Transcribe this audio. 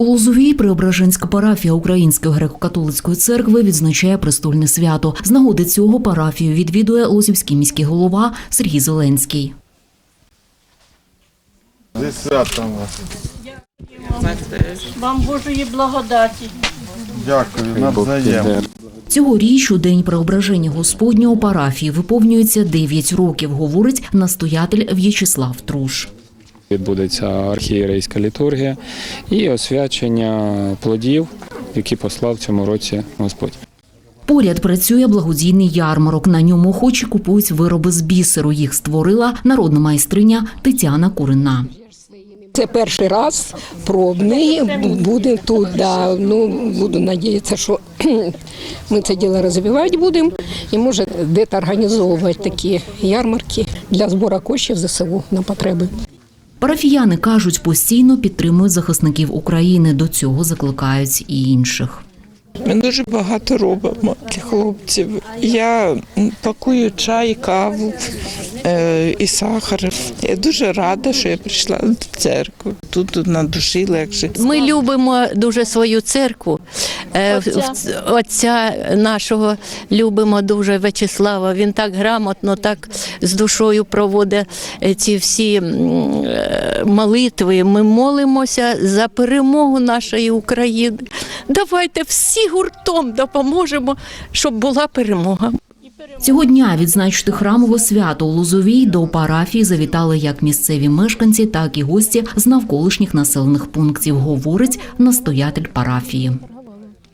У Лозовій Преображенська парафія Української греко-католицької церкви відзначає престольне свято. З нагоди цього парафію відвідує Лозівський міський голова Сергій Зеленський. Зі святом вас. Вам Божої благодаті. Дякую, навзаєм. Цьогоріч у день преображення Господнього парафії виповнюється 9 років, говорить настоятель В'ячеслав Труш. Відбудеться архієрейська літургія і освячення плодів, які послав в цьому році Господь. Поряд працює благодійний ярмарок. На ньому охочі купують вироби з бісеру. Їх створила народна майстриня Тетяна Курина. Це перший раз пробний буде тут. Да. Ну, буду надіятися, що ми це діло розвивати будемо і може десь організовувати такі ярмарки для збору коштів ЗСУ на потреби. Парафіяни кажуть, постійно підтримують захисників України. До цього закликають і інших. Ми дуже багато робимо для хлопців. Я пакую чай, каву е, і сахар. Я дуже рада, що я прийшла до церкви. Тут на душі легше. Ми любимо дуже свою церкву. Е, в- Отця нашого любимо дуже В'ячеслава. Він так грамотно, так з душою проводить е, ці всі молитви. Ми молимося за перемогу нашої України. Давайте всі гуртом допоможемо, щоб була перемога. Цього дня відзначити храмове свято у Лозовій до парафії завітали як місцеві мешканці, так і гості з навколишніх населених пунктів, говорить настоятель парафії.